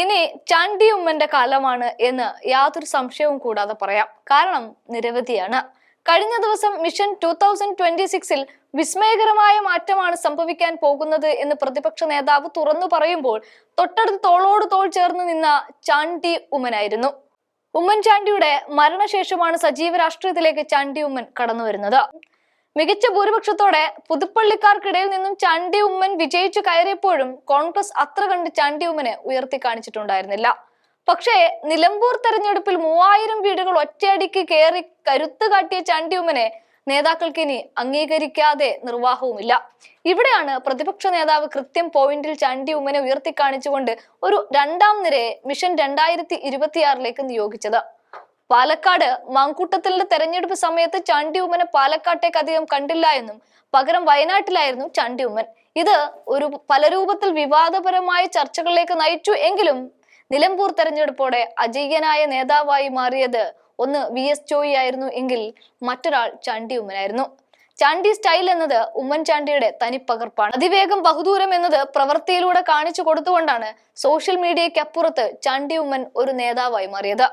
ഇനി ചണ്ടി ഉമ്മന്റെ കാലമാണ് എന്ന് യാതൊരു സംശയവും കൂടാതെ പറയാം. കാരണം നിരവധിയാണ്. കഴിഞ്ഞ ദിവസം മിഷൻ ടൂ തൗസൻഡ് ട്വന്റി സിക്സിൽ വിസ്മയകരമായ മാറ്റമാണ് സംഭവിക്കാൻ പോകുന്നത് എന്ന് പ്രതിപക്ഷ നേതാവ് തുറന്നു പറയുമ്പോൾ തൊട്ടടുത്ത് തോളോട് തോൾ ചേർന്ന് നിന്ന ചാണ്ടി ഉമ്മനായിരുന്നു. ഉമ്മൻചാണ്ടിയുടെ മരണശേഷമാണ് സജീവ രാഷ്ട്രീയത്തിലേക്ക് ചാണ്ടി ഉമ്മൻ കടന്നു വരുന്നത് മികച്ച ഭൂരിപക്ഷത്തോടെ പുതുപ്പള്ളിക്കാർക്കിടയിൽ നിന്നും ചണ്ടി ഉമ്മൻ വിജയിച്ചു കയറിയപ്പോഴും കോൺഗ്രസ് അത്ര കണ്ട് ചണ്ടി ഉമ്മനെ ഉയർത്തി കാണിച്ചിട്ടുണ്ടായിരുന്നില്ല. പക്ഷേ നിലമ്പൂർ തെരഞ്ഞെടുപ്പിൽ മൂവായിരം വീടുകൾ ഒറ്റയടിക്ക് കയറി കരുത്ത് കാട്ടിയ ചണ്ടി ഉമ്മനെ നേതാക്കൾക്ക് ഇനി അംഗീകരിക്കാതെ നിർവാഹവുമില്ല. ഇവിടെയാണ് പ്രതിപക്ഷ നേതാവ് കൃത്യം പോയിന്റിൽ ചണ്ടി ഉമ്മനെ ഉയർത്തി കാണിച്ചുകൊണ്ട് ഒരു രണ്ടാം നിരയെ മിഷൻ രണ്ടായിരത്തി ഇരുപത്തിയാറിലേക്ക് നിയോഗിച്ചത്. പാലക്കാട് മാങ്കൂട്ടത്തിലെ തെരഞ്ഞെടുപ്പ് സമയത്ത് ചാണ്ടിയുമ്മനെ പാലക്കാട്ടേക്ക് അധികം കണ്ടില്ല എന്നും പകരം വയനാട്ടിലായിരുന്നു ചാണ്ടിയുമ്മൻ ഇത് ഒരു പലരൂപത്തിൽ വിവാദപരമായ ചർച്ചകളിലേക്ക് നയിച്ചു എങ്കിലും നിലമ്പൂർ തെരഞ്ഞെടുപ്പോടെ അജയ്യനായ നേതാവായി മാറിയത് ഒന്ന് വി എസ് ജോയി ആയിരുന്നു എങ്കിൽ മറ്റൊരാൾ ചാണ്ടി ഉമ്മനായിരുന്നു. ചാണ്ടി സ്റ്റൈൽ എന്നത് ഉമ്മൻചാണ്ടിയുടെ തനിപ്പകർപ്പാണ്. അതിവേഗം ബഹുദൂരം എന്നത് പ്രവൃത്തിയിലൂടെ കാണിച്ചു കൊടുത്തുകൊണ്ടാണ് സോഷ്യൽ മീഡിയയ്ക്കപ്പുറത്ത് ചാണ്ടി ഉമ്മൻ ഒരു നേതാവായി മാറിയത്.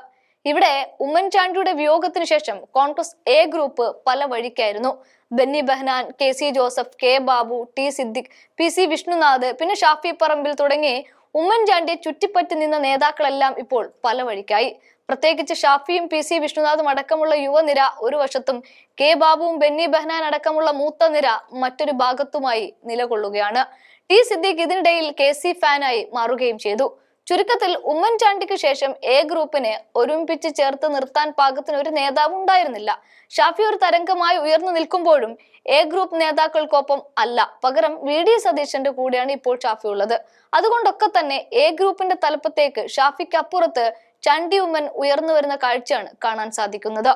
ഇവിടെ ഉമ്മൻചാണ്ടിയുടെ വിയോഗത്തിന് ശേഷം കോൺഗ്രസ് എ ഗ്രൂപ്പ് പല വഴിക്കായിരുന്നു. Benny Behanan K C Joseph K Babu T Siddique P C Vishnunath പിന്നെ ഷാഫി പറമ്പിൽ തുടങ്ങി ഉമ്മൻചാണ്ടിയെ ചുറ്റിപ്പറ്റി നിന്ന നേതാക്കളെല്ലാം ഇപ്പോൾ പല വഴിക്കായി. പ്രത്യേകിച്ച് ഷാഫിയും പി സി വിഷ്ണുനാഥും അടക്കമുള്ള യുവനിര ഒരു വശത്തും കെ ബാബുവും ബെന്നി ബെഹ്നാൻ അടക്കമുള്ള മൂത്ത നിര മറ്റൊരു ഭാഗത്തുമായി നിലകൊള്ളുകയാണ്. ടി സിദ്ദിഖ് ഇതിനിടയിൽ കെ സി ഫാനായി മാറുകയും ചെയ്തു. ചുരുക്കത്തിൽ ഉമ്മൻചാണ്ടിക്ക് ശേഷം എ ഗ്രൂപ്പിനെ ഒരുമിപ്പിച്ച് ചേർത്ത് നിർത്താൻ പാകത്തിന് ഒരു നേതാവ് ഉണ്ടായിരുന്നില്ല. ഷാഫി ഒരു തരംഗമായി ഉയർന്നു നിൽക്കുമ്പോഴും എ ഗ്രൂപ്പ് നേതാക്കൾക്കൊപ്പം അല്ല. പകരം വി ഡി സതീശന്റെ കൂടെയാണ് ഇപ്പോൾ ഷാഫി ഉള്ളത്. അതുകൊണ്ടൊക്കെ തന്നെ എ ഗ്രൂപ്പിന്റെ തലപ്പത്തേക്ക് ഷാഫിക്ക് അപ്പുറത്ത് ചണ്ടി ഉമ്മൻ ഉയർന്നു വരുന്ന കാഴ്ചയാണ് കാണാൻ സാധിക്കുന്നത്.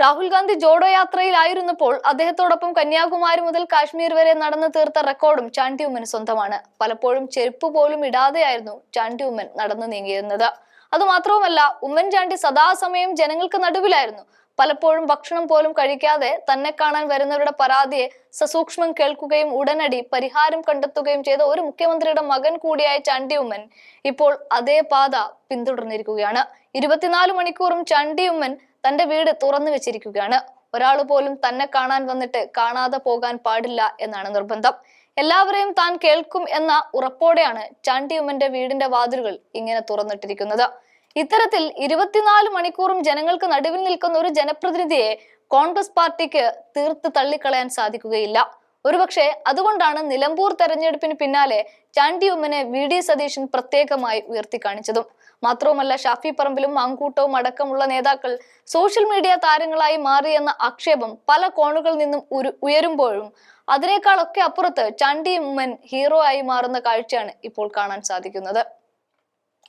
രാഹുൽ ഗാന്ധി ജോഡോ യാത്രയിലായിരുന്നപ്പോൾ അദ്ദേഹത്തോടൊപ്പം കന്യാകുമാരി മുതൽ കാശ്മീർ വരെ നടന്നു തീർത്ത റെക്കോർഡും ചാണ്ടി ഉമ്മന് സ്വന്തമാണ്. പലപ്പോഴും ചെരുപ്പ് പോലും ഇടാതെയായിരുന്നു ചാണ്ടി ഉമ്മൻ നടന്നു നീങ്ങിയിരുന്നത്. അതുമാത്രവുമല്ല ഉമ്മൻചാണ്ടി സദാസമയം ജനങ്ങൾക്ക് നടുവിലായിരുന്നു. പലപ്പോഴും ഭക്ഷണം പോലും കഴിക്കാതെ തന്നെ കാണാൻ വരുന്നവരുടെ പരാതിയെ സസൂക്ഷ്മം കേൾക്കുകയും ഉടനടി പരിഹാരം കണ്ടെത്തുകയും ചെയ്ത ഒരു മുഖ്യമന്ത്രിയുടെ മകൻ കൂടിയായ ചാണ്ടി ഉമ്മൻ ഇപ്പോൾ അതേ പാത പിന്തുടർന്നിരിക്കുകയാണ്. ഇരുപത്തിനാല് മണിക്കൂറും ചാണ്ടി ഉമ്മൻ തന്റെ വീട് തുറന്നു വെച്ചിരിക്കുകയാണ്. ഒരാൾ പോലും തന്നെ കാണാൻ വന്നിട്ട് കാണാതെ പോകാൻ പാടില്ല എന്നാണ് നിർബന്ധം. എല്ലാവരെയും താൻ കേൾക്കും എന്ന ഉറപ്പോടെയാണ് ചാണ്ടിയുമ്മന്റെ വീടിന്റെ വാതിലുകൾ ഇങ്ങനെ തുറന്നിട്ടിരിക്കുന്നത്. ഇത്തരത്തിൽ ഇരുപത്തിനാല് മണിക്കൂറും ജനങ്ങൾക്ക് നടുവിൽ നിൽക്കുന്ന ഒരു ജനപ്രതിനിധിയെ കോൺഗ്രസ് പാർട്ടിക്ക് തീർത്ത് തള്ളിക്കളയാൻ സാധിക്കുകയില്ല. ഒരുപക്ഷെ അതുകൊണ്ടാണ് നിലമ്പൂർ തെരഞ്ഞെടുപ്പിന് പിന്നാലെ ചാണ്ടി ഉമ്മനെ വി ഡി സതീശൻ പ്രത്യേകമായി ഉയർത്തി കാണിച്ചതും. മാത്രവുമല്ല ഷാഫി പറമ്പിലും മാങ്കൂട്ടവും അടക്കമുള്ള നേതാക്കൾ സോഷ്യൽ മീഡിയ താരങ്ങളായി മാറിയെന്ന ആക്ഷേപം പല കോണുകളിൽ നിന്നും ഉയരുമ്പോഴും അതിനേക്കാളൊക്കെ അപ്പുറത്ത് ചാണ്ടി ഉമ്മൻ ഹീറോ ആയി മാറുന്ന കാഴ്ചയാണ് ഇപ്പോൾ കാണാൻ സാധിക്കുന്നത്.